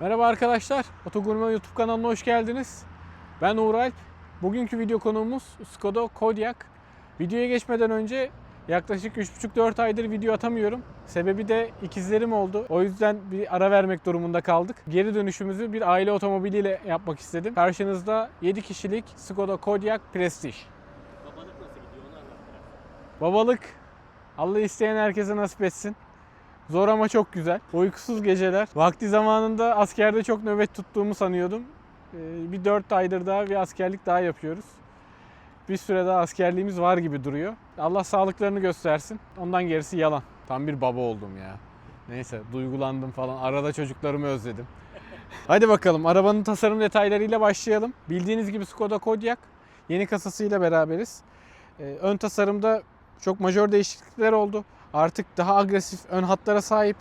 Merhaba arkadaşlar, Otogurme YouTube kanalına hoş geldiniz. Ben Uğur Alp. Bugünkü video konuğumuz Skoda Kodiaq. Videoya geçmeden önce yaklaşık 3,5-4 aydır video atamıyorum. Sebebi de ikizlerim oldu. O yüzden bir ara vermek durumunda kaldık. Geri dönüşümüzü bir aile otomobiliyle yapmak istedim. Karşınızda 7 kişilik Skoda Kodiaq Prestige. Babalık nasıl gidiyor onu. Babalık Allah isteyen herkese nasip etsin. Zor ama çok güzel. Uykusuz geceler. Vakti zamanında askerde çok nöbet tuttuğumu sanıyordum. Ee, Bir 4 aydır daha bir askerlik daha yapıyoruz. Bir süre daha askerliğimiz var gibi duruyor. Allah sağlıklarını göstersin. Ondan gerisi yalan. Tam bir baba oldum ya. Neyse duygulandım falan. Arada çocuklarımı özledim. Hadi bakalım arabanın tasarım detaylarıyla başlayalım. Bildiğiniz gibi Skoda Kodiaq yeni kasasıyla beraberiz. Ee, Ön tasarımda çok majör değişiklikler oldu. Artık daha agresif ön hatlara sahip.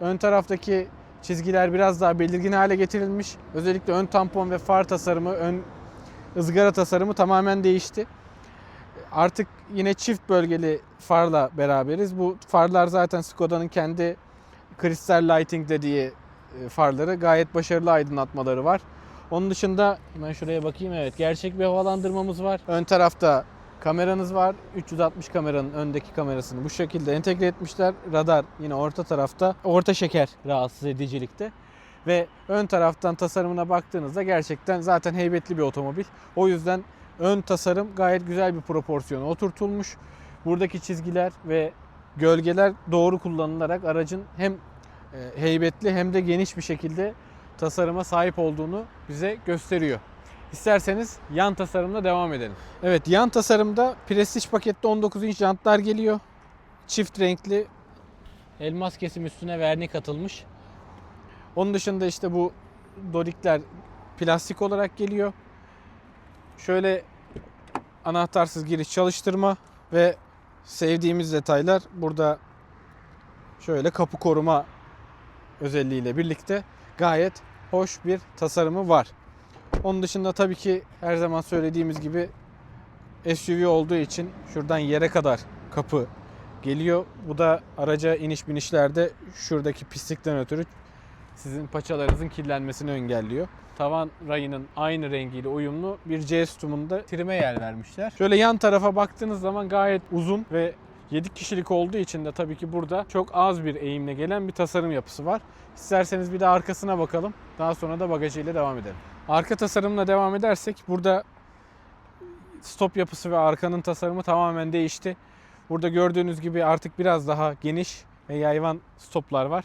Ön taraftaki çizgiler biraz daha belirgin hale getirilmiş. Özellikle ön tampon ve far tasarımı, ön ızgara tasarımı tamamen değişti. Artık yine çift bölgeli farla beraberiz. Bu farlar zaten Skoda'nın kendi Crystal Lighting dediği e, farları. Gayet başarılı aydınlatmaları var. Onun dışında hemen şuraya bakayım. Evet gerçek bir havalandırmamız var. Ön tarafta kameranız var. 360 kameranın öndeki kamerasını bu şekilde entegre etmişler. Radar yine orta tarafta. Orta şeker rahatsız edicilikte. Ve ön taraftan tasarımına baktığınızda gerçekten zaten heybetli bir otomobil. O yüzden ön tasarım gayet güzel bir proporsiyona oturtulmuş. Buradaki çizgiler ve gölgeler doğru kullanılarak aracın hem e, heybetli hem de geniş bir şekilde tasarıma sahip olduğunu bize gösteriyor. İsterseniz yan tasarımla devam edelim. Evet yan tasarımda Prestige pakette 19 inç jantlar geliyor. Çift renkli elmas kesim üstüne vernik atılmış. Onun dışında işte bu dorikler plastik olarak geliyor. Şöyle anahtarsız giriş çalıştırma ve sevdiğimiz detaylar burada şöyle kapı koruma özelliğiyle birlikte gayet hoş bir tasarımı var. Onun dışında tabii ki her zaman söylediğimiz gibi SUV olduğu için şuradan yere kadar kapı geliyor. Bu da araca iniş binişlerde şuradaki pislikten ötürü sizin paçalarınızın kirlenmesini engelliyor. Tavan rayının aynı rengiyle uyumlu bir C sütununda trime yer vermişler. Şöyle yan tarafa baktığınız zaman gayet uzun ve 7 kişilik olduğu için de tabii ki burada çok az bir eğimle gelen bir tasarım yapısı var. İsterseniz bir de arkasına bakalım. Daha sonra da bagajıyla devam edelim. Arka tasarımla devam edersek burada stop yapısı ve arkanın tasarımı tamamen değişti. Burada gördüğünüz gibi artık biraz daha geniş ve yayvan stoplar var.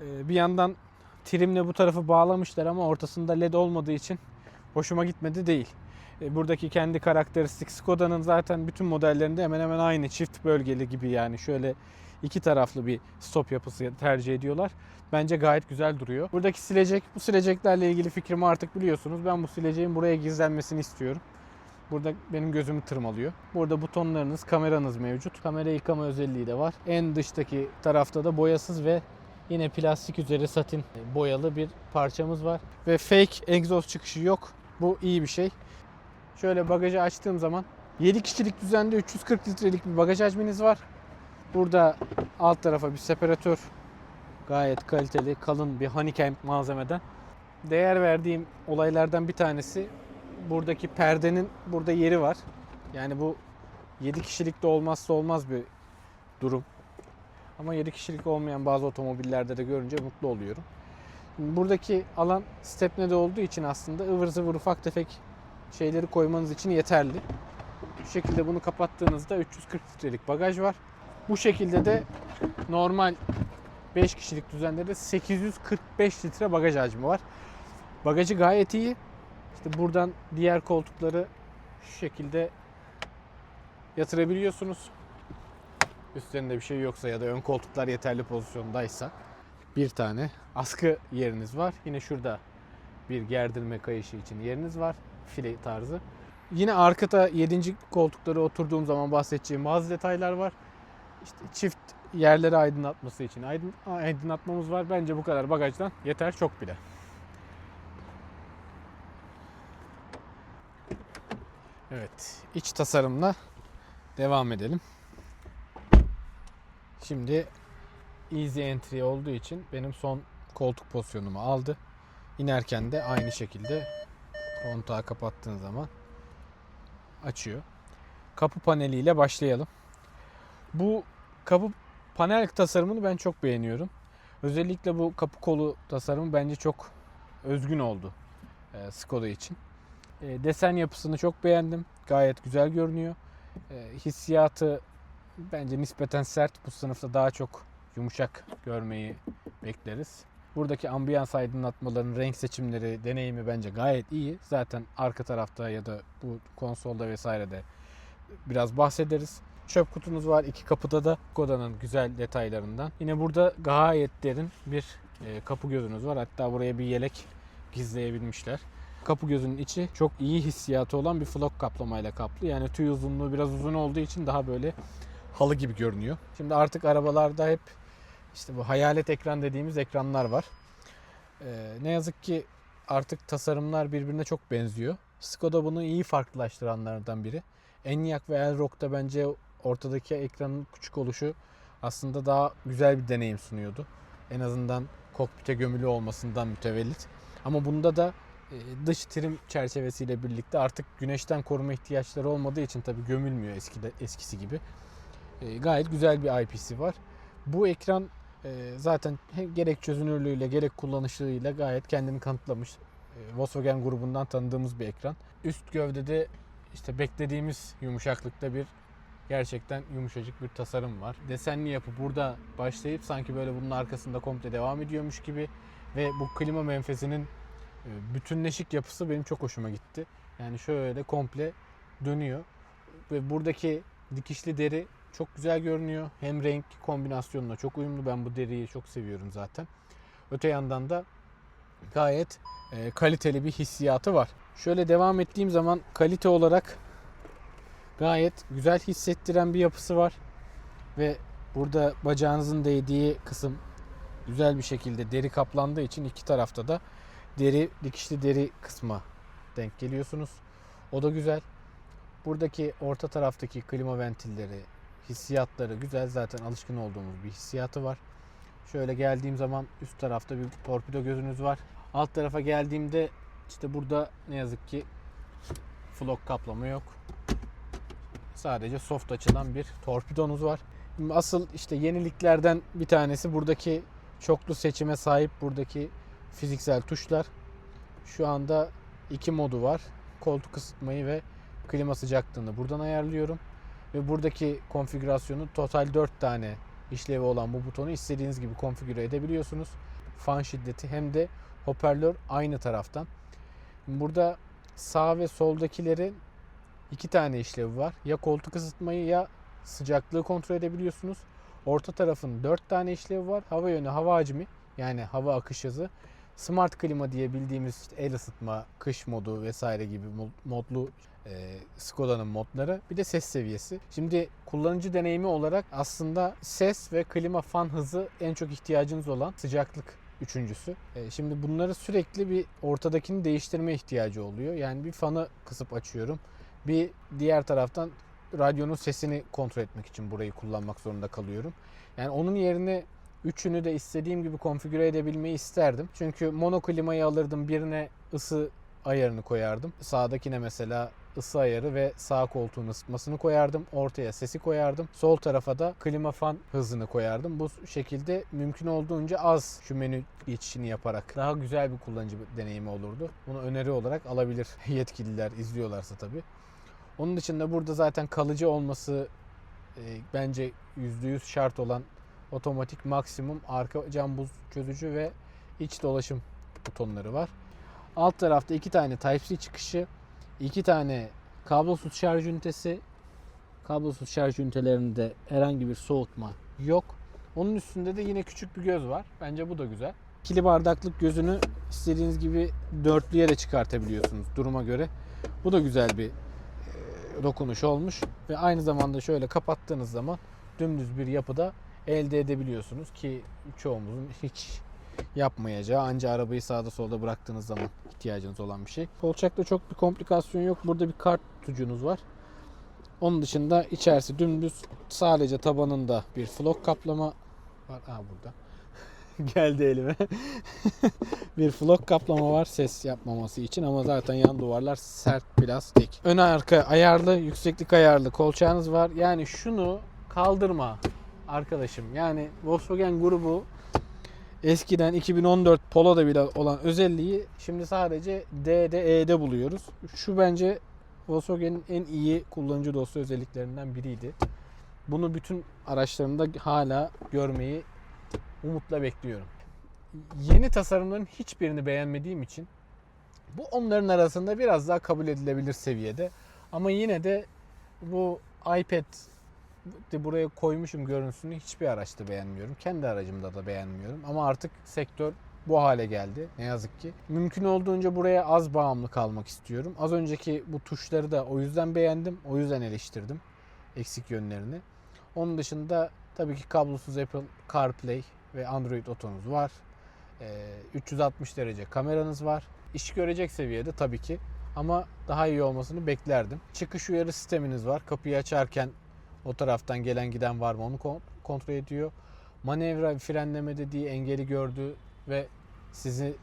Ee, Bir yandan trimle bu tarafı bağlamışlar ama ortasında led olmadığı için hoşuma gitmedi değil. E, Buradaki kendi karakteristik Skoda'nın zaten bütün modellerinde hemen hemen aynı çift bölgeli gibi yani şöyle iki taraflı bir stop yapısı tercih ediyorlar. Bence gayet güzel duruyor. Buradaki silecek, bu sileceklerle ilgili fikrimi artık biliyorsunuz. Ben bu sileceğin buraya gizlenmesini istiyorum. Burada benim gözümü tırmalıyor. Burada butonlarınız, kameranız mevcut. Kamera yıkama özelliği de var. En dıştaki tarafta da boyasız ve yine plastik üzeri satin boyalı bir parçamız var. Ve fake egzoz çıkışı yok. Bu iyi bir şey. Şöyle bagajı açtığım zaman 7 kişilik düzende 340 litrelik bir bagaj hacminiz var. Burada alt tarafa bir separatör gayet kaliteli kalın bir honeycomb malzemeden. Değer verdiğim olaylardan bir tanesi buradaki perdenin burada yeri var. Yani bu 7 kişilikte olmazsa olmaz bir durum. Ama 7 kişilik olmayan bazı otomobillerde de görünce mutlu oluyorum. Buradaki alan stepnede olduğu için aslında ıvır zıvır ufak tefek şeyleri koymanız için yeterli. Bu şekilde bunu kapattığınızda 340 litrelik bagaj var. Bu şekilde de normal 5 kişilik düzende de 845 litre bagaj hacmi var. Bagajı gayet iyi. İşte buradan diğer koltukları şu şekilde yatırabiliyorsunuz. Üstlerinde bir şey yoksa ya da ön koltuklar yeterli pozisyondaysa bir tane askı yeriniz var. Yine şurada bir gerdirme kayışı için yeriniz var. File tarzı. Yine arkada 7. koltuklara oturduğum zaman bahsedeceğim bazı detaylar var. İşte çift yerleri aydınlatması için aydın, aydınlatmamız var. Bence bu kadar bagajdan yeter çok bile. Evet, iç tasarımla devam edelim. Şimdi easy entry olduğu için benim son koltuk pozisyonumu aldı. İnerken de aynı şekilde kontağı kapattığın zaman açıyor. Kapı paneliyle başlayalım. Bu kapı panel tasarımını ben çok beğeniyorum. Özellikle bu kapı kolu tasarımı bence çok özgün oldu e, Skoda için. E, desen yapısını çok beğendim. Gayet güzel görünüyor. E, hissiyatı bence nispeten sert. Bu sınıfta daha çok yumuşak görmeyi bekleriz. Buradaki ambiyans aydınlatmaların renk seçimleri, deneyimi bence gayet iyi. Zaten arka tarafta ya da bu konsolda vesairede biraz bahsederiz. Çöp kutunuz var iki kapıda da Skoda'nın güzel detaylarından. Yine burada gayet derin bir e, kapı gözünüz var. Hatta buraya bir yelek gizleyebilmişler. Kapı gözünün içi çok iyi hissiyatı olan bir flok kaplamayla kaplı. Yani tüy uzunluğu biraz uzun olduğu için daha böyle halı gibi görünüyor. Şimdi artık arabalarda hep işte bu hayalet ekran dediğimiz ekranlar var. Ee, ne yazık ki artık tasarımlar birbirine çok benziyor. Skoda bunu iyi farklılaştıranlardan biri. Enyaq ve Elrock'ta bence ortadaki ekranın küçük oluşu aslında daha güzel bir deneyim sunuyordu. En azından kokpite gömülü olmasından mütevellit. Ama bunda da e, dış trim çerçevesiyle birlikte artık güneşten koruma ihtiyaçları olmadığı için tabii gömülmüyor eskide, eskisi gibi. E, gayet güzel bir IP'si var. Bu ekran e, zaten gerek çözünürlüğüyle gerek kullanışlılığıyla gayet kendini kanıtlamış. E, Volkswagen grubundan tanıdığımız bir ekran. Üst gövdede işte beklediğimiz yumuşaklıkta bir gerçekten yumuşacık bir tasarım var. Desenli yapı burada başlayıp sanki böyle bunun arkasında komple devam ediyormuş gibi ve bu klima menfezinin e, bütünleşik yapısı benim çok hoşuma gitti. Yani şöyle komple dönüyor ve buradaki dikişli deri çok güzel görünüyor. Hem renk kombinasyonuna çok uyumlu. Ben bu deriyi çok seviyorum zaten. Öte yandan da gayet e, kaliteli bir hissiyatı var. Şöyle devam ettiğim zaman kalite olarak gayet güzel hissettiren bir yapısı var. Ve burada bacağınızın değdiği kısım güzel bir şekilde deri kaplandığı için iki tarafta da deri dikişli deri kısma denk geliyorsunuz. O da güzel. Buradaki orta taraftaki klima ventilleri, hissiyatları güzel. Zaten alışkın olduğumuz bir hissiyatı var. Şöyle geldiğim zaman üst tarafta bir torpido gözünüz var. Alt tarafa geldiğimde işte burada ne yazık ki flok kaplama yok. Sadece soft açılan bir torpidonuz var. Asıl işte yeniliklerden bir tanesi buradaki çoklu seçime sahip buradaki fiziksel tuşlar. Şu anda iki modu var. Koltuk ısıtmayı ve klima sıcaklığını buradan ayarlıyorum. Ve buradaki konfigürasyonu total 4 tane işlevi olan bu butonu istediğiniz gibi konfigüre edebiliyorsunuz. Fan şiddeti hem de hoparlör aynı taraftan. Burada sağ ve soldakileri iki tane işlevi var. Ya koltuk ısıtmayı ya sıcaklığı kontrol edebiliyorsunuz. Orta tarafın 4 tane işlevi var. Hava yönü, hava hacmi yani hava akış hızı. Smart klima diye bildiğimiz işte el ısıtma, kış modu vesaire gibi mod- modlu e, Skoda'nın modları. Bir de ses seviyesi. Şimdi kullanıcı deneyimi olarak aslında ses ve klima fan hızı en çok ihtiyacınız olan sıcaklık üçüncüsü. E, şimdi bunları sürekli bir ortadakini değiştirme ihtiyacı oluyor. Yani bir fanı kısıp açıyorum. Bir diğer taraftan radyonun sesini kontrol etmek için burayı kullanmak zorunda kalıyorum. Yani onun yerine üçünü de istediğim gibi konfigüre edebilmeyi isterdim. Çünkü mono klimayı alırdım birine ısı ayarını koyardım. Sağdakine mesela ısı ayarı ve sağ koltuğun ısıtmasını koyardım. Ortaya sesi koyardım. Sol tarafa da klima fan hızını koyardım. Bu şekilde mümkün olduğunca az şu menü geçişini yaparak daha güzel bir kullanıcı deneyimi olurdu. Bunu öneri olarak alabilir yetkililer izliyorlarsa tabii. Onun dışında burada zaten kalıcı olması e, bence %100 şart olan otomatik maksimum arka cam buz çözücü ve iç dolaşım butonları var. Alt tarafta iki tane Type-C çıkışı, iki tane kablosuz şarj ünitesi. Kablosuz şarj ünitelerinde herhangi bir soğutma yok. Onun üstünde de yine küçük bir göz var. Bence bu da güzel. İkili bardaklık gözünü istediğiniz gibi dörtlüye de çıkartabiliyorsunuz duruma göre. Bu da güzel bir dokunuş olmuş ve aynı zamanda şöyle kapattığınız zaman dümdüz bir yapıda elde edebiliyorsunuz ki çoğumuzun hiç yapmayacağı anca arabayı sağda solda bıraktığınız zaman ihtiyacınız olan bir şey. Kolçakta çok bir komplikasyon yok. Burada bir kart tutucunuz var. Onun dışında içerisi dümdüz sadece tabanında bir flok kaplama var. Aa burada. geldi elime. bir flok kaplama var ses yapmaması için ama zaten yan duvarlar sert plastik. Ön arka ayarlı, yükseklik ayarlı kolçağınız var. Yani şunu kaldırma arkadaşım. Yani Volkswagen grubu eskiden 2014 Polo'da bile olan özelliği şimdi sadece D'de E'de buluyoruz. Şu bence Volkswagen'in en iyi kullanıcı dostu özelliklerinden biriydi. Bunu bütün araçlarımda hala görmeyi umutla bekliyorum. Yeni tasarımların hiçbirini beğenmediğim için bu onların arasında biraz daha kabul edilebilir seviyede. Ama yine de bu iPad de buraya koymuşum görüntüsünü hiçbir araçta beğenmiyorum. Kendi aracımda da beğenmiyorum. Ama artık sektör bu hale geldi ne yazık ki. Mümkün olduğunca buraya az bağımlı kalmak istiyorum. Az önceki bu tuşları da o yüzden beğendim. O yüzden eleştirdim eksik yönlerini. Onun dışında tabii ki kablosuz Apple CarPlay ve Android Auto'nuz var. Ee, 360 derece kameranız var. İş görecek seviyede tabii ki ama daha iyi olmasını beklerdim. Çıkış uyarı sisteminiz var. Kapıyı açarken o taraftan gelen giden var mı onu kon- kontrol ediyor. Manevra frenleme dediği engeli gördü ve sizi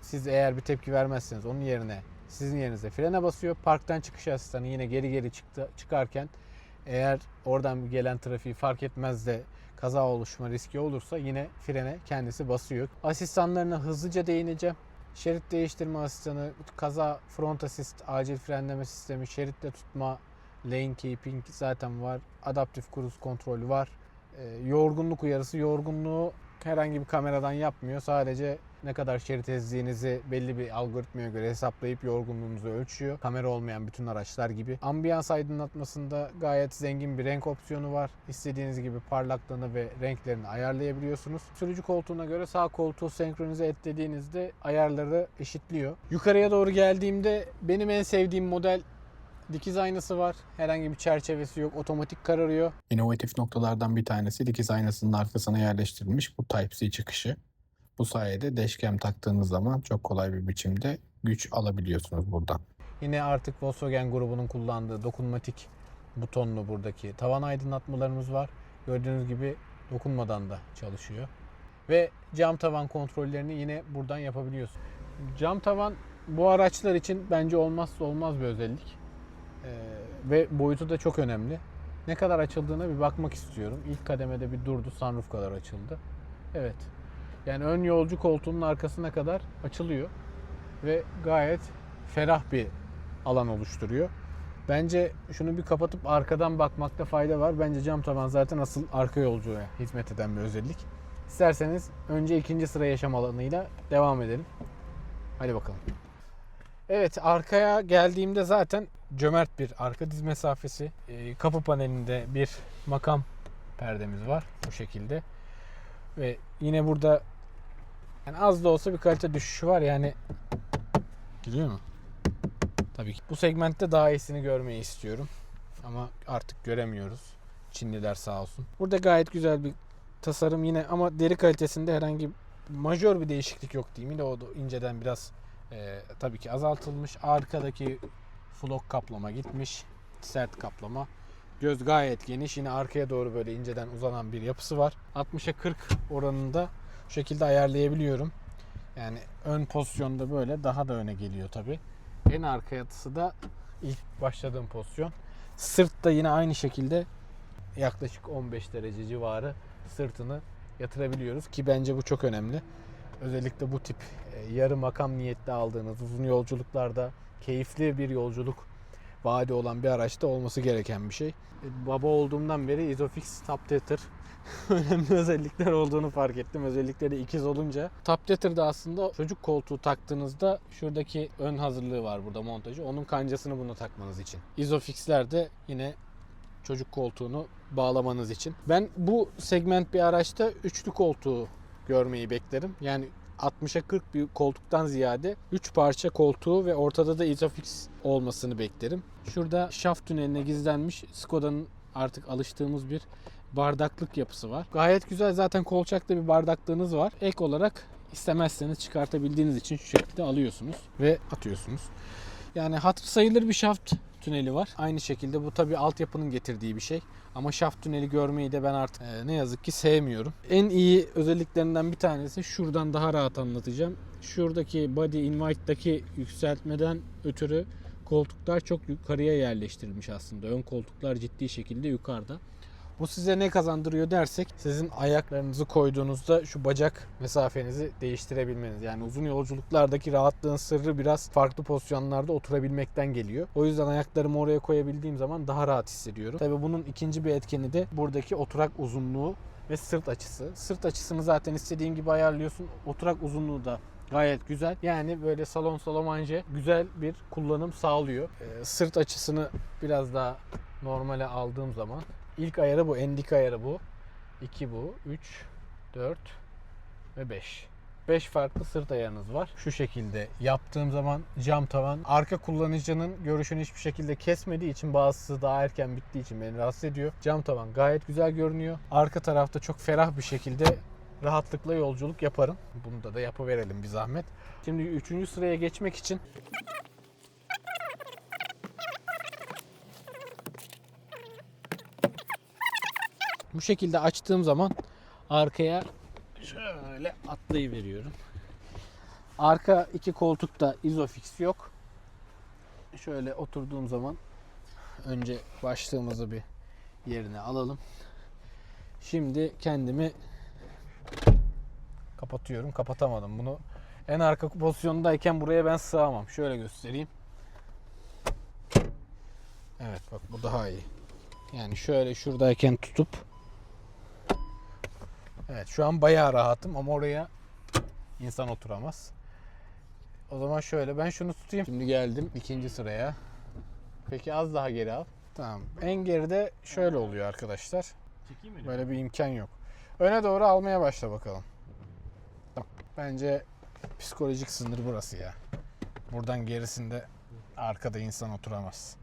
siz eğer bir tepki vermezseniz onun yerine sizin yerinize frene basıyor. Parktan çıkış asistanı yine geri geri çıktı çıkarken eğer oradan gelen trafiği fark etmez de kaza oluşma riski olursa yine frene kendisi basıyor. Asistanlarına hızlıca değineceğim. Şerit değiştirme asistanı, kaza front assist, acil frenleme sistemi, şeritte tutma, lane keeping zaten var. Adaptif cruise kontrolü var. Ee, yorgunluk uyarısı, yorgunluğu herhangi bir kameradan yapmıyor. Sadece ne kadar şerit ezdiğinizi belli bir algoritmaya göre hesaplayıp yorgunluğunuzu ölçüyor. Kamera olmayan bütün araçlar gibi. Ambiyans aydınlatmasında gayet zengin bir renk opsiyonu var. İstediğiniz gibi parlaklığını ve renklerini ayarlayabiliyorsunuz. Sürücü koltuğuna göre sağ koltuğu senkronize et ayarları eşitliyor. Yukarıya doğru geldiğimde benim en sevdiğim model dikiz aynası var. Herhangi bir çerçevesi yok. Otomatik kararıyor. İnovatif noktalardan bir tanesi dikiz aynasının arkasına yerleştirilmiş bu Type-C çıkışı. Bu sayede dashcam taktığınız zaman çok kolay bir biçimde güç alabiliyorsunuz buradan. Yine artık Volkswagen grubunun kullandığı dokunmatik butonlu buradaki tavan aydınlatmalarımız var. Gördüğünüz gibi dokunmadan da çalışıyor. Ve cam tavan kontrollerini yine buradan yapabiliyorsun. Cam tavan bu araçlar için bence olmazsa olmaz bir özellik. Ee, ve boyutu da çok önemli. Ne kadar açıldığına bir bakmak istiyorum. İlk kademede bir durdu, sunroof kadar açıldı. Evet. Yani ön yolcu koltuğunun arkasına kadar açılıyor ve gayet ferah bir alan oluşturuyor. Bence şunu bir kapatıp arkadan bakmakta fayda var. Bence cam tavan zaten asıl arka yolcuya hizmet eden bir özellik. İsterseniz önce ikinci sıra yaşam alanıyla devam edelim. Hadi bakalım. Evet arkaya geldiğimde zaten cömert bir arka diz mesafesi. Ee, Kapı panelinde bir makam perdemiz var bu şekilde. Ve yine burada yani az da olsa bir kalite düşüşü var yani. Gidiyor mu? Tabii ki. Bu segmentte daha iyisini görmeyi istiyorum. Ama artık göremiyoruz. Çinliler sağ olsun. Burada gayet güzel bir tasarım yine ama deri kalitesinde herhangi majör bir değişiklik yok diyeyim. Yine o da inceden biraz e, tabii ki azaltılmış. Arkadaki flok kaplama gitmiş. Sert kaplama. Göz gayet geniş. Yine arkaya doğru böyle inceden uzanan bir yapısı var. 60'a 40 oranında şu şekilde ayarlayabiliyorum. Yani ön pozisyonda böyle daha da öne geliyor tabi. En arka yatısı da ilk başladığım pozisyon. Sırt da yine aynı şekilde yaklaşık 15 derece civarı sırtını yatırabiliyoruz ki bence bu çok önemli. Özellikle bu tip e, yarı makam niyetli aldığınız uzun yolculuklarda keyifli bir yolculuk vaadi olan bir araçta olması gereken bir şey. E, Baba olduğumdan beri Isofix Top Tether önemli özellikler olduğunu fark ettim. Özellikle de ikiz olunca. Top Tether'da aslında çocuk koltuğu taktığınızda şuradaki ön hazırlığı var burada montajı. Onun kancasını buna takmanız için. Isofix'ler de yine çocuk koltuğunu bağlamanız için. Ben bu segment bir araçta üçlü koltuğu görmeyi beklerim. Yani 60'a 40 bir koltuktan ziyade 3 parça koltuğu ve ortada da Isofix olmasını beklerim. Şurada şaft tüneline gizlenmiş Skoda'nın artık alıştığımız bir bardaklık yapısı var. Gayet güzel zaten kolçakta bir bardaklığınız var. Ek olarak istemezseniz çıkartabildiğiniz için şu şekilde alıyorsunuz ve atıyorsunuz. Yani hatır sayılır bir şaft tüneli var. Aynı şekilde bu tabii altyapının getirdiği bir şey. Ama şaft tüneli görmeyi de ben artık e, ne yazık ki sevmiyorum. En iyi özelliklerinden bir tanesi şuradan daha rahat anlatacağım. Şuradaki body in white'daki yükseltmeden ötürü koltuklar çok yukarıya yerleştirilmiş aslında. Ön koltuklar ciddi şekilde yukarıda. Bu size ne kazandırıyor dersek sizin ayaklarınızı koyduğunuzda şu bacak mesafenizi değiştirebilmeniz. Yani uzun yolculuklardaki rahatlığın sırrı biraz farklı pozisyonlarda oturabilmekten geliyor. O yüzden ayaklarımı oraya koyabildiğim zaman daha rahat hissediyorum. Tabii bunun ikinci bir etkeni de buradaki oturak uzunluğu ve sırt açısı. Sırt açısını zaten istediğin gibi ayarlıyorsun. Oturak uzunluğu da gayet güzel. Yani böyle salon salomanje güzel bir kullanım sağlıyor. Ee, sırt açısını biraz daha normale aldığım zaman ilk ayarı bu, endik ayarı bu. 2 bu, 3, 4 ve 5. 5 farklı sırt ayarınız var. Şu şekilde yaptığım zaman cam tavan arka kullanıcının görüşünü hiçbir şekilde kesmediği için bazısı daha erken bittiği için beni rahatsız ediyor. Cam tavan gayet güzel görünüyor. Arka tarafta çok ferah bir şekilde rahatlıkla yolculuk yaparım. Bunu da da yapıverelim bir zahmet. Şimdi 3. sıraya geçmek için bu şekilde açtığım zaman arkaya şöyle atlayıveriyorum. Arka iki koltukta izofix yok. Şöyle oturduğum zaman önce başlığımızı bir yerine alalım. Şimdi kendimi kapatıyorum. Kapatamadım. Bunu en arka pozisyondayken buraya ben sığamam. Şöyle göstereyim. Evet bak bu daha iyi. Yani şöyle şuradayken tutup Evet şu an bayağı rahatım ama oraya insan oturamaz. O zaman şöyle ben şunu tutayım. Şimdi geldim ikinci sıraya. Peki az daha geri al. Tamam. En geride şöyle oluyor arkadaşlar. Çekeyim mi? Böyle bir imkan yok. Öne doğru almaya başla bakalım. Bence psikolojik sınır burası ya. Buradan gerisinde arkada insan oturamaz.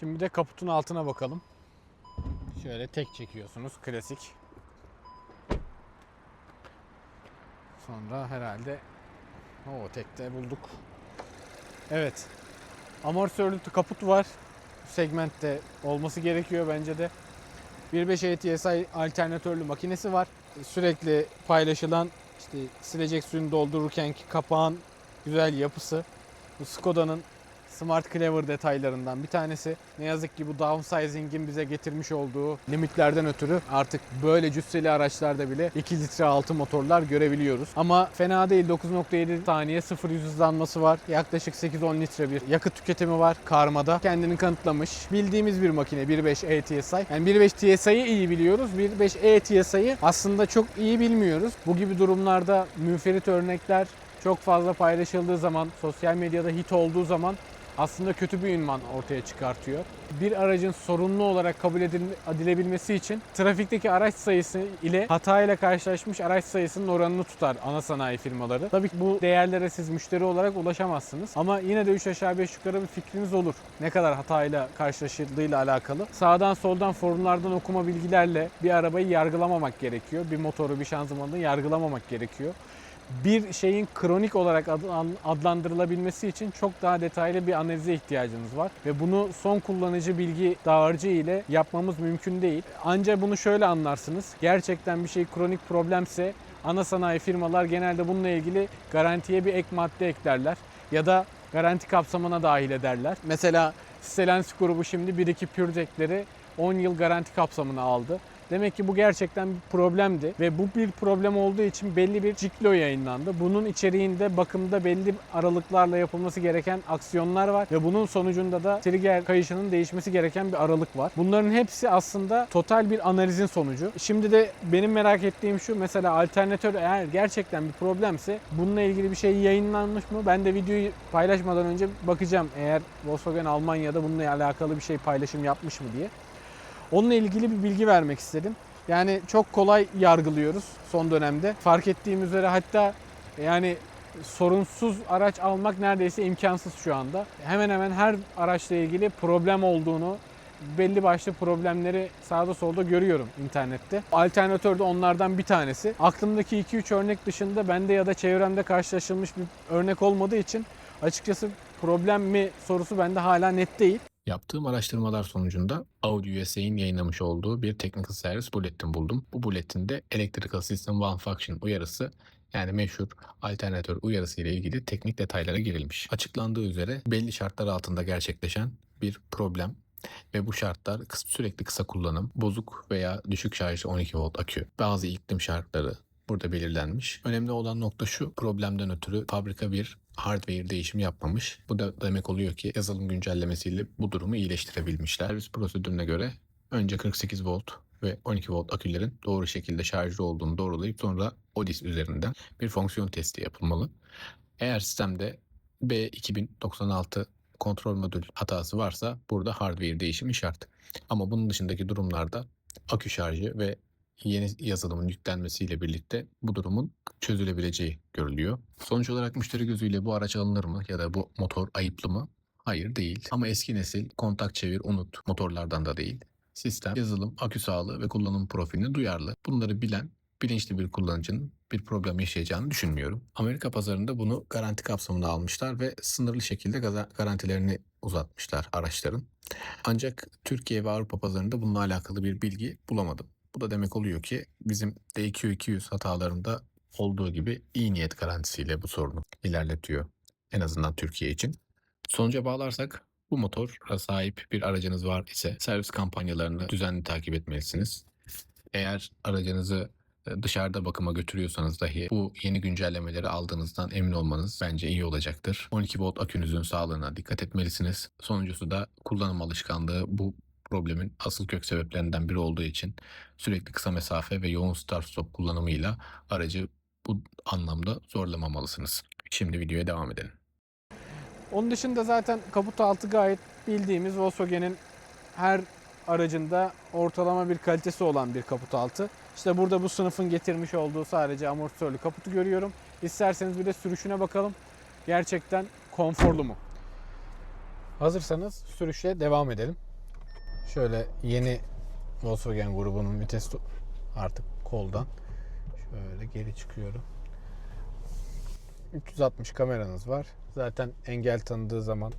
Şimdi de kaputun altına bakalım. Şöyle tek çekiyorsunuz. Klasik. Sonra herhalde o tekte bulduk. Evet. Amortisörlü kaput var. Segmentte olması gerekiyor bence de. 1.5 ATSI alternatörlü makinesi var. Sürekli paylaşılan işte silecek suyunu doldururkenki kapağın güzel yapısı. Bu Skoda'nın Smart Clever detaylarından bir tanesi. Ne yazık ki bu downsizing'in bize getirmiş olduğu limitlerden ötürü artık böyle cüsseli araçlarda bile 2 litre altı motorlar görebiliyoruz. Ama fena değil 9.7 saniye 0 yüz hızlanması var. Yaklaşık 8-10 litre bir yakıt tüketimi var karmada. Kendini kanıtlamış. Bildiğimiz bir makine 1.5 E-TSI. Yani 1.5 TSI'yi iyi biliyoruz. 1.5 E-TSI'yi aslında çok iyi bilmiyoruz. Bu gibi durumlarda münferit örnekler çok fazla paylaşıldığı zaman, sosyal medyada hit olduğu zaman aslında kötü bir ünvan ortaya çıkartıyor. Bir aracın sorunlu olarak kabul edil- edilebilmesi için trafikteki araç sayısı ile hatayla karşılaşmış araç sayısının oranını tutar ana sanayi firmaları. Tabii ki bu değerlere siz müşteri olarak ulaşamazsınız. Ama yine de 3 aşağı 5 yukarı bir fikriniz olur. Ne kadar hatayla karşılaşıldığıyla alakalı. Sağdan soldan forumlardan okuma bilgilerle bir arabayı yargılamamak gerekiyor. Bir motoru, bir şanzımanı yargılamamak gerekiyor bir şeyin kronik olarak ad- adlandırılabilmesi için çok daha detaylı bir analize ihtiyacınız var. Ve bunu son kullanıcı bilgi dağarcığı ile yapmamız mümkün değil. Ancak bunu şöyle anlarsınız. Gerçekten bir şey kronik problemse ana sanayi firmalar genelde bununla ilgili garantiye bir ek madde eklerler. Ya da garanti kapsamına dahil ederler. Mesela Stellantis grubu şimdi 1-2 PureTech'leri 10 yıl garanti kapsamına aldı. Demek ki bu gerçekten bir problemdi ve bu bir problem olduğu için belli bir ciklo yayınlandı. Bunun içeriğinde bakımda belli aralıklarla yapılması gereken aksiyonlar var ve bunun sonucunda da trigger kayışının değişmesi gereken bir aralık var. Bunların hepsi aslında total bir analizin sonucu. Şimdi de benim merak ettiğim şu mesela alternatör eğer gerçekten bir problemse bununla ilgili bir şey yayınlanmış mı? Ben de videoyu paylaşmadan önce bakacağım eğer Volkswagen Almanya'da bununla alakalı bir şey paylaşım yapmış mı diye. Onunla ilgili bir bilgi vermek istedim. Yani çok kolay yargılıyoruz son dönemde. Fark ettiğim üzere hatta yani sorunsuz araç almak neredeyse imkansız şu anda. Hemen hemen her araçla ilgili problem olduğunu, belli başlı problemleri sağda solda görüyorum internette. Alternatör de onlardan bir tanesi. Aklımdaki 2-3 örnek dışında bende ya da çevremde karşılaşılmış bir örnek olmadığı için açıkçası problem mi sorusu bende hala net değil. Yaptığım araştırmalar sonucunda Audi USA'in yayınlamış olduğu bir Technical Service Bulletin buldum. Bu bulletinde Electrical System Malfunction uyarısı yani meşhur alternatör uyarısı ile ilgili teknik detaylara girilmiş. Açıklandığı üzere belli şartlar altında gerçekleşen bir problem ve bu şartlar sürekli kısa kullanım, bozuk veya düşük şarjlı 12 volt akü, bazı iklim şartları burada belirlenmiş. Önemli olan nokta şu, problemden ötürü fabrika bir hardware değişimi yapmamış. Bu da demek oluyor ki yazılım güncellemesiyle bu durumu iyileştirebilmişler. Servis prosedürüne göre önce 48 volt ve 12 volt akülerin doğru şekilde şarjlı olduğunu doğrulayıp sonra ODIS üzerinden bir fonksiyon testi yapılmalı. Eğer sistemde B2096 kontrol modül hatası varsa burada hardware değişimi şart. Ama bunun dışındaki durumlarda akü şarjı ve yeni yazılımın yüklenmesiyle birlikte bu durumun çözülebileceği görülüyor. Sonuç olarak müşteri gözüyle bu araç alınır mı ya da bu motor ayıplı mı? Hayır değil. Ama eski nesil kontak çevir unut motorlardan da değil. Sistem, yazılım, akü sağlığı ve kullanım profiline duyarlı. Bunları bilen bilinçli bir kullanıcının bir problem yaşayacağını düşünmüyorum. Amerika pazarında bunu garanti kapsamına almışlar ve sınırlı şekilde garantilerini uzatmışlar araçların. Ancak Türkiye ve Avrupa pazarında bununla alakalı bir bilgi bulamadım. Bu da demek oluyor ki bizim DQ200 hatalarında olduğu gibi iyi niyet garantisiyle bu sorunu ilerletiyor. En azından Türkiye için. Sonuca bağlarsak bu motora sahip bir aracınız var ise servis kampanyalarını düzenli takip etmelisiniz. Eğer aracınızı e, dışarıda bakıma götürüyorsanız dahi bu yeni güncellemeleri aldığınızdan emin olmanız bence iyi olacaktır. 12 volt akünüzün sağlığına dikkat etmelisiniz. Sonuncusu da kullanım alışkanlığı bu problemin asıl kök sebeplerinden biri olduğu için sürekli kısa mesafe ve yoğun start stop kullanımıyla aracı bu anlamda zorlamamalısınız. Şimdi videoya devam edelim. Onun dışında zaten kaput altı gayet bildiğimiz Volkswagen'in her aracında ortalama bir kalitesi olan bir kaput altı. İşte burada bu sınıfın getirmiş olduğu sadece amortisörlü kaputu görüyorum. İsterseniz bir de sürüşüne bakalım. Gerçekten konforlu mu? Hazırsanız sürüşe devam edelim. Şöyle yeni Volkswagen grubunun vites artık koldan şöyle geri çıkıyorum. 360 kameranız var. Zaten engel tanıdığı zaman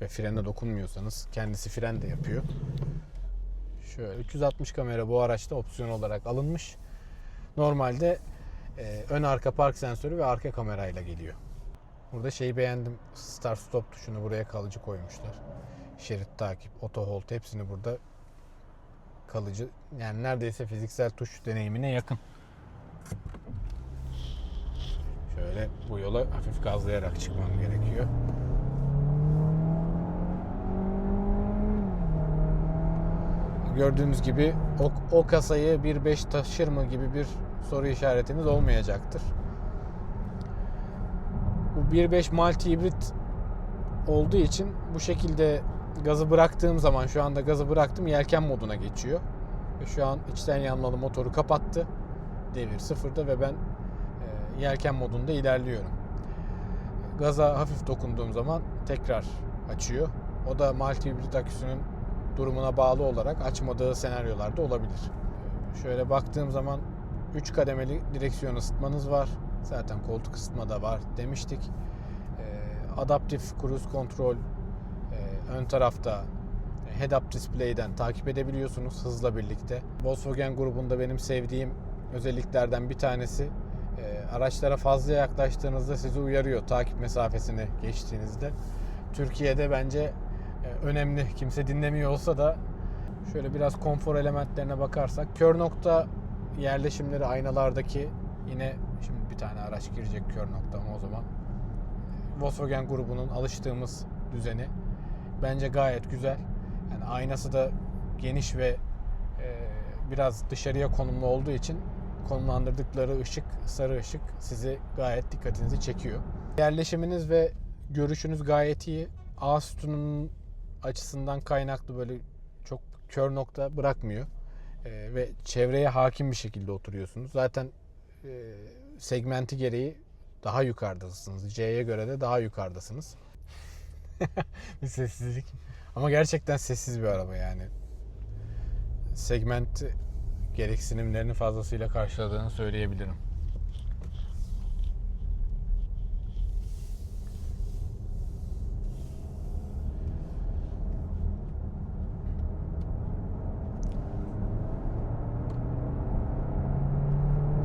ve frene dokunmuyorsanız kendisi fren de yapıyor. Şöyle 360 kamera bu araçta opsiyon olarak alınmış. Normalde e, ön arka park sensörü ve arka kamerayla geliyor. Burada şeyi beğendim. Start stop tuşunu buraya kalıcı koymuşlar. Şerit takip, auto hold hepsini burada kalıcı. Yani neredeyse fiziksel tuş deneyimine yakın. Şöyle bu yola hafif gazlayarak çıkmam gerekiyor. Gördüğünüz gibi o, o kasayı 1.5 taşır mı gibi bir soru işaretiniz olmayacaktır. Bu 1.5 multi hibrit olduğu için bu şekilde gazı bıraktığım zaman şu anda gazı bıraktım yelken moduna geçiyor. Ve şu an içten yanmalı motoru kapattı. Devir sıfırda ve ben e, yelken modunda ilerliyorum. Gaza hafif dokunduğum zaman tekrar açıyor. O da multi hibrit aküsünün durumuna bağlı olarak açmadığı senaryolarda olabilir. Şöyle baktığım zaman 3 kademeli direksiyon ısıtmanız var. Zaten koltuk ısıtma da var demiştik. Ee, Adaptif cruise control e, ön tarafta head-up display'den takip edebiliyorsunuz hızla birlikte. Volkswagen grubunda benim sevdiğim özelliklerden bir tanesi e, araçlara fazla yaklaştığınızda sizi uyarıyor takip mesafesini geçtiğinizde. Türkiye'de bence e, önemli. Kimse dinlemiyor olsa da şöyle biraz konfor elementlerine bakarsak kör nokta yerleşimleri aynalardaki yine şimdi bir tane araç girecek kör nokta ama o zaman e, Volkswagen grubunun alıştığımız düzeni bence gayet güzel. Yani aynası da geniş ve e, biraz dışarıya konumlu olduğu için konumlandırdıkları ışık, sarı ışık sizi gayet dikkatinizi çekiyor. Yerleşiminiz ve görüşünüz gayet iyi. A sütununun açısından kaynaklı böyle çok kör nokta bırakmıyor. Ee, ve çevreye hakim bir şekilde oturuyorsunuz. Zaten e, segmenti gereği daha yukarıdasınız. C'ye göre de daha yukarıdasınız. bir sessizlik. Ama gerçekten sessiz bir araba yani. Segment gereksinimlerini fazlasıyla karşıladığını söyleyebilirim.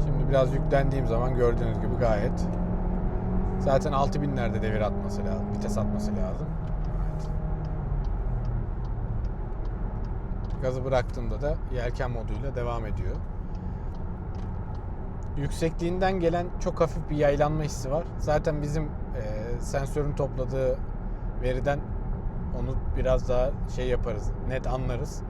Şimdi biraz yüklendiğim zaman gördüğünüz gibi gayet Zaten 6000'lerde devir atması lazım, vites atması lazım. Evet. Gazı bıraktığımda da yelken moduyla devam ediyor. Yüksekliğinden gelen çok hafif bir yaylanma hissi var. Zaten bizim e, sensörün topladığı veriden onu biraz daha şey yaparız, net anlarız.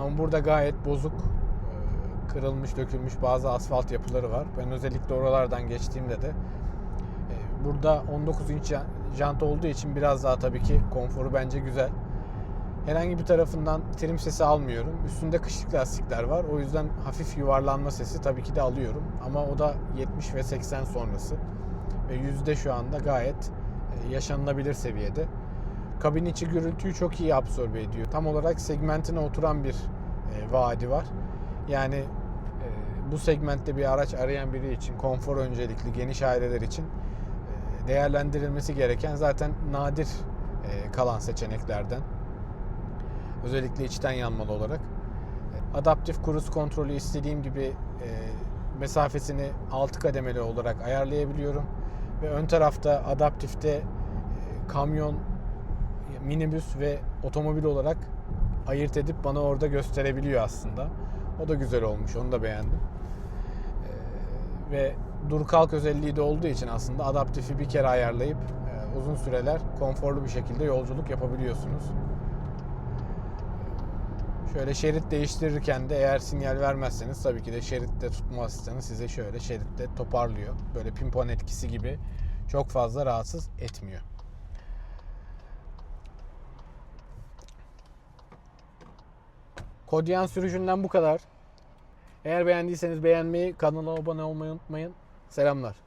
Ama burada gayet bozuk, e, kırılmış, dökülmüş bazı asfalt yapıları var. Ben özellikle oralardan geçtiğimde de burada 19 inç jan- jant olduğu için biraz daha tabii ki konforu bence güzel. Herhangi bir tarafından trim sesi almıyorum. Üstünde kışlık lastikler var. O yüzden hafif yuvarlanma sesi tabii ki de alıyorum. Ama o da 70 ve 80 sonrası. Ve yüzde şu anda gayet e, yaşanılabilir seviyede. Kabin içi gürültüyü çok iyi absorbe ediyor. Tam olarak segmentine oturan bir e, vaadi var. Yani e, bu segmentte bir araç arayan biri için konfor öncelikli geniş aileler için değerlendirilmesi gereken zaten nadir e, kalan seçeneklerden. Özellikle içten yanmalı olarak. E, Adaptif cruise kontrolü istediğim gibi e, mesafesini 6 kademeli olarak ayarlayabiliyorum. Ve ön tarafta adaptifte kamyon, minibüs ve otomobil olarak ayırt edip bana orada gösterebiliyor aslında. O da güzel olmuş. Onu da beğendim. Ve dur kalk özelliği de olduğu için aslında adaptifi bir kere ayarlayıp e, uzun süreler konforlu bir şekilde yolculuk yapabiliyorsunuz. Şöyle şerit değiştirirken de eğer sinyal vermezseniz tabii ki de şeritte tutma asistanı size şöyle şeritte toparlıyor. Böyle pimpon etkisi gibi çok fazla rahatsız etmiyor. Kodyan sürücünden bu kadar. Eğer beğendiyseniz beğenmeyi, kanala abone olmayı unutmayın. Selamlar.